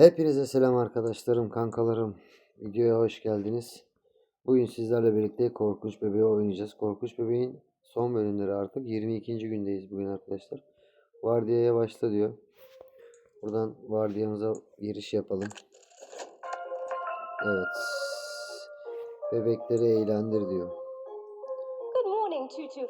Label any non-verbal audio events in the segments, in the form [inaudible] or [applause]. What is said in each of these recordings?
Hepinize selam arkadaşlarım, kankalarım. Videoya hoş geldiniz. Bugün sizlerle birlikte Korkunç Bebeği oynayacağız. Korkunç Bebeğin son bölümleri artık. 22. gündeyiz bugün arkadaşlar. Vardiyaya başla diyor. Buradan vardiyamıza giriş yapalım. Evet. Bebekleri eğlendir diyor. Good morning, 225.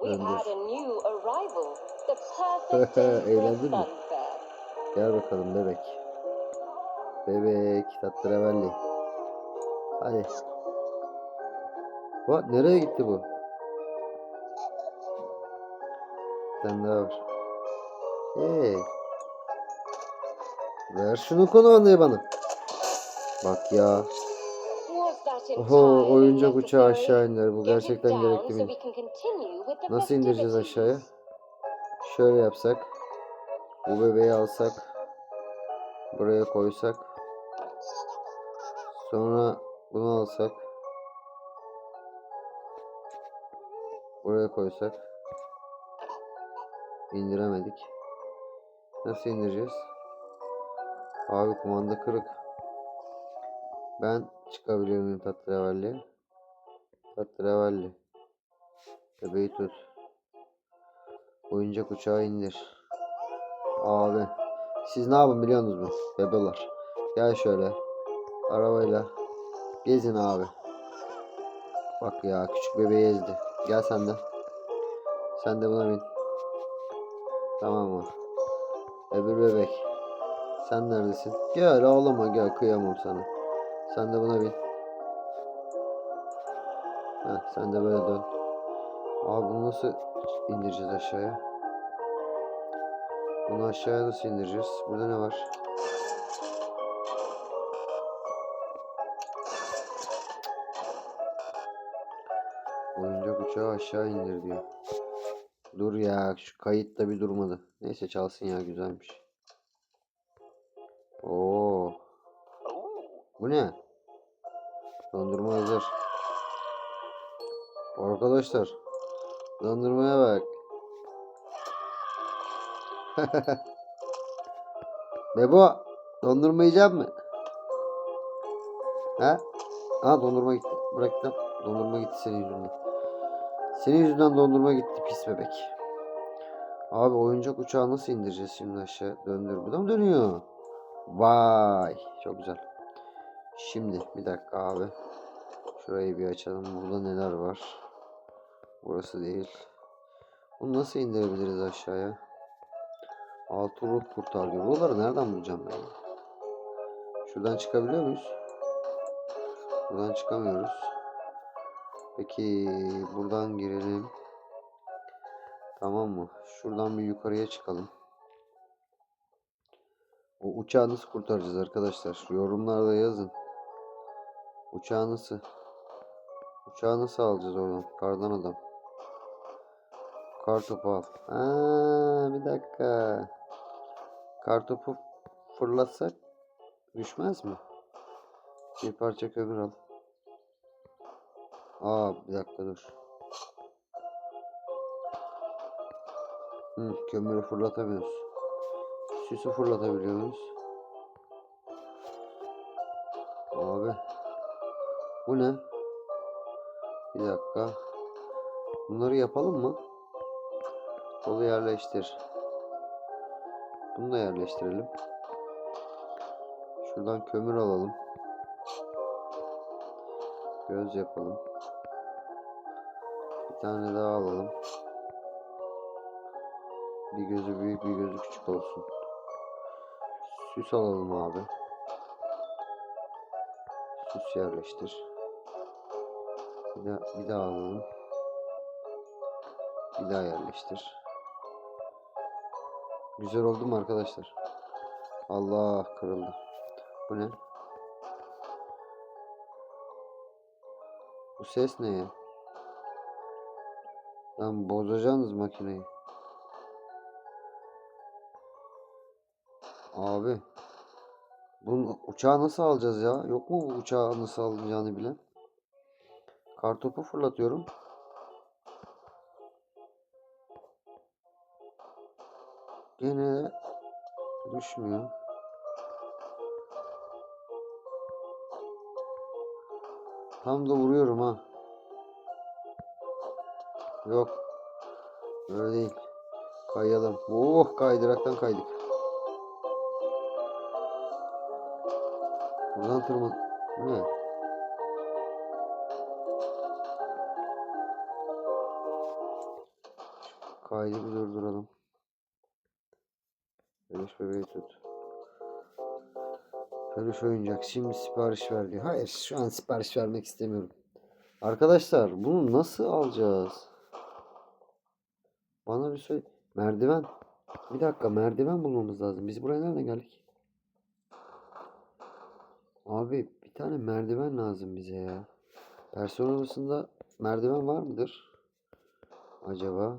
We've had a new arrival. The [laughs] perfect day for a Eğlendin mi? fun fair. Gel bakalım bebek. Bebek tatlaravelli. Hadi. What? Nereye gitti bu? Tane daha var. Hey. Ver şunu kumandayı bana. Bak ya. Oho oyuncak uçağı aşağı iner. Bu gerçekten gerekli mi? Nasıl indireceğiz aşağıya? Şöyle yapsak. Bu bebeği alsak. Buraya koysak. Sonra bunu alsak. Buraya koysak. İndiremedik. Nasıl indireceğiz? Abi kumanda kırık. Ben çıkabiliyor muyum tatravalliye? Tatravalli. Bebeği tut. Oyuncak uçağı indir. Abi. Siz ne yapın biliyorsunuz mu? Bebeler. Gel şöyle. Arabayla. Gezin abi. Bak ya küçük bebeği ezdi. Gel sen de. Sen de buna bin. Tamam mı? Öbür bebek. Sen neredesin? Gel ağlama gel kıyamam sana. Sen de buna bin. Heh, sen de böyle dön. Abi bunu nasıl indireceğiz aşağıya? Bunu aşağıya nasıl indireceğiz? Burada ne var? Uçağı aşağı indir diyor. Dur ya şu kayıt da bir durmadı. Neyse çalsın ya güzelmiş. Oo. Bu ne? Dondurma hazır. Arkadaşlar. Dondurmaya bak. [laughs] Bebo. Dondurma yiyecek mi? He? Ha dondurma gitti. Bırak lan. Dondurma gitti senin yüzünden. Senin yüzünden dondurma gitti pis bebek. Abi oyuncak uçağı nasıl indireceğiz şimdi aşağı? Döndür. Bu da mı dönüyor? Vay. Çok güzel. Şimdi bir dakika abi. Şurayı bir açalım. Burada neler var? Burası değil. Bunu nasıl indirebiliriz aşağıya? Altı ruh kurtar diyor. Buraları nereden bulacağım ben? Şuradan çıkabiliyor muyuz? Buradan çıkamıyoruz. Peki buradan girelim. Tamam mı? Şuradan bir yukarıya çıkalım. O uçağı nasıl kurtaracağız arkadaşlar? Yorumlarda yazın. Uçağı nasıl? Uçağı nasıl alacağız oradan? Kardan adam. Kartopu al. Aa, bir dakika. Kartopu fırlatsak düşmez mi? Bir parça kömür al. Aa bir dakika dur. Hı, kömürü fırlatamıyoruz. Süsü fırlatabiliyor muyuz? Abi. Bu ne? Bir dakika. Bunları yapalım mı? Kolu yerleştir. Bunu da yerleştirelim. Şuradan kömür alalım. Göz yapalım. Tane daha alalım. Bir gözü büyük bir gözü küçük olsun. Süs alalım abi. Süs yerleştir. Bir daha, bir daha alalım. Bir daha yerleştir. Güzel oldu mu arkadaşlar? Allah kırıldı. Bu ne? Bu ses ne ya? Lan bozacaksınız makineyi. Abi. Bunu uçağı nasıl alacağız ya? Yok mu bu uçağı nasıl alınacağını bilen? Kartopu fırlatıyorum. Gene düşmüyor. Tam da vuruyorum ha. Yok. Öyle değil. Kayalım. Oh kaydıraktan kaydık. Buradan tırman. Ne? Kaydı bir durduralım. Peluş bebeği tut. Peluş oyuncak. Şimdi sipariş ver diyor. Hayır şu an sipariş vermek istemiyorum. Arkadaşlar bunu nasıl alacağız? Bana bir söyle. Merdiven. Bir dakika merdiven bulmamız lazım. Biz buraya nereden geldik? Abi bir tane merdiven lazım bize ya. Personel odasında merdiven var mıdır? Acaba?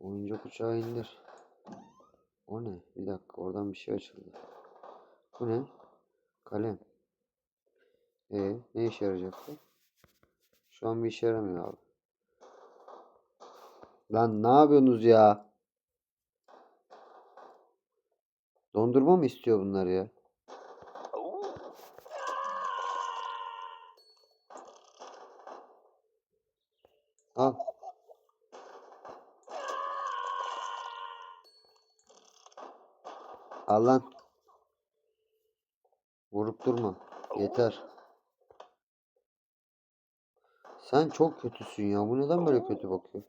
Oyuncak uçağı indir. O ne? Bir dakika oradan bir şey açıldı. Bu ne? Kalem. E ne işe yarayacak bu? Şu an bir işe yaramıyor abi. Lan ne yapıyorsunuz ya? Dondurma mı istiyor bunlar ya? Al. Al lan. Vurup durma. Yeter. Sen çok kötüsün ya. Bu neden böyle kötü bakıyor?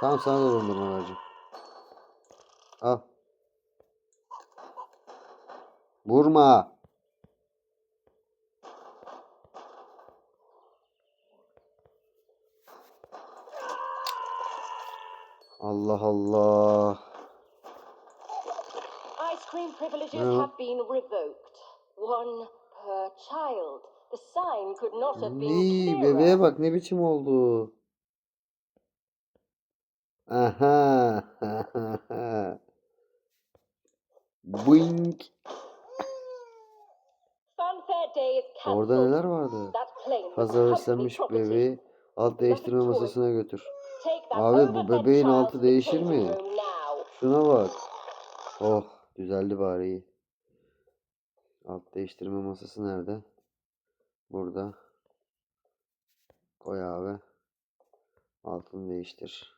Tamam sana da dondurma vereceğim. Al. Vurma. Allah Allah. Ice cream privileges have been revoked. One per child. The sign could not have been clearer. bebeğe bak ne biçim oldu. Aha. Boink. Orada neler vardı? Heveslenmiş property. bebeği alt değiştirme masasına götür. Abi bu bebeğin altı değişir mi? Şuna bak. Oh düzeldi bari iyi. Alt değiştirme masası nerede? Burada. Koy abi. Altını değiştir.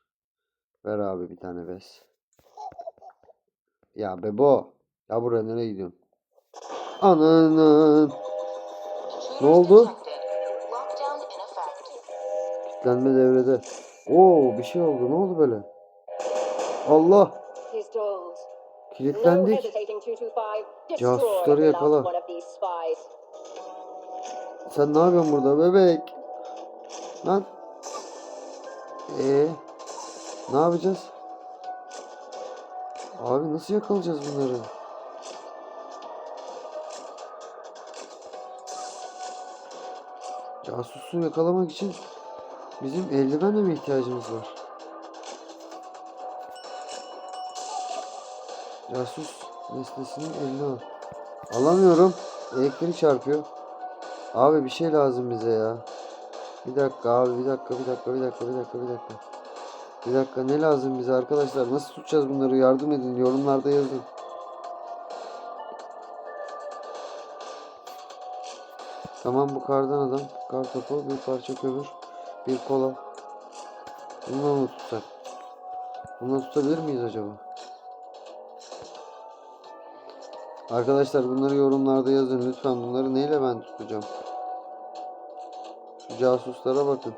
Ver abi bir tane bez. Ya bebo. Ya buraya nereye gidiyorsun? Ananın. Ne oldu? Kilitlenme devrede. Oo bir şey oldu. Ne oldu böyle? Allah. Kilitlendik. hesitating 225. Destroy Casusları yakala. Sen ne yapıyorsun burada bebek? Lan. Ee, ne yapacağız? Abi nasıl yakalayacağız bunları? Casusu yakalamak için bizim eldivene mi ihtiyacımız var? Casus nesnesinin eline al. Alamıyorum. Elektrik çarpıyor. Abi bir şey lazım bize ya. Bir dakika abi bir dakika bir dakika bir dakika bir dakika bir dakika. Bir dakika ne lazım bize arkadaşlar? Nasıl tutacağız bunları? Yardım edin. Yorumlarda yazın. Tamam bu kardan adam. Kar topu, bir parça kömür, bir kola. Bununla mı tutsak? Bununla tutabilir miyiz acaba? Arkadaşlar bunları yorumlarda yazın lütfen. Bunları neyle ben tutacağım? Şu casuslara bakın.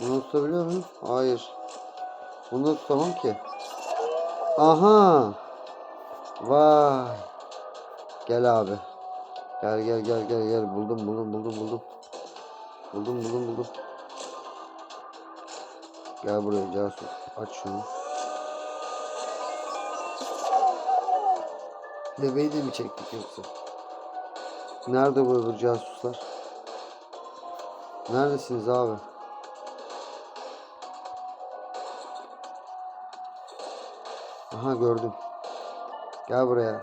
Bunu tutabiliyor muyum? Hayır. Bunu tutamam ki. Aha. Vay. Gel abi. Gel gel gel gel gel. Buldum buldum buldum buldum. Buldum buldum buldum. Gel buraya casus. Aç şunu. Bebeği de mi çektik yoksa? Nerede bu öbür casuslar? Neredesiniz abi? Aha gördüm. Gel buraya.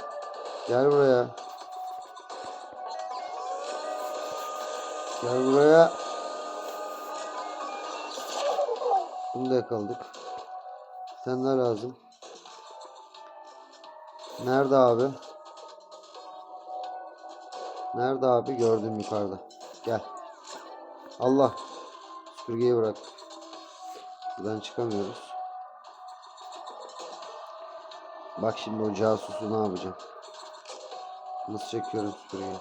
Gel buraya. Gel buraya. Bunu da yakaladık. Sen ne lazım? Nerede abi? Nerede abi? Gördüm yukarıda. Gel. Allah. Süpürgeyi bırak. Buradan çıkamıyoruz. Bak şimdi o casusu ne yapacağım. Nasıl çekiyorum süpürgeyi.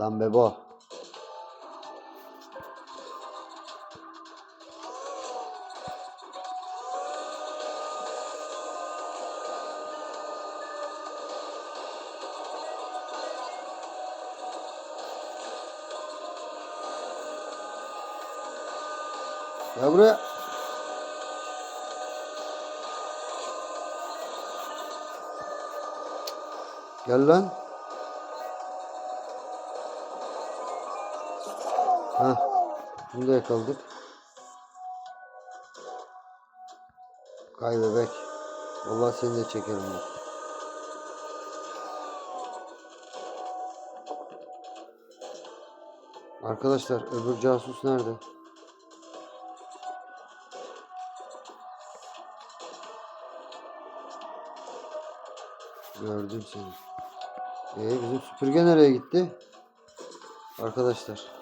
Lan bebo. Gel buraya. Gel lan. Ha. Bunu da yakaladık. Kay bebek. Vallahi seni de çekerim ben. Arkadaşlar öbür casus nerede? Gördüm seni. Ee bizim süpürge nereye gitti? Arkadaşlar.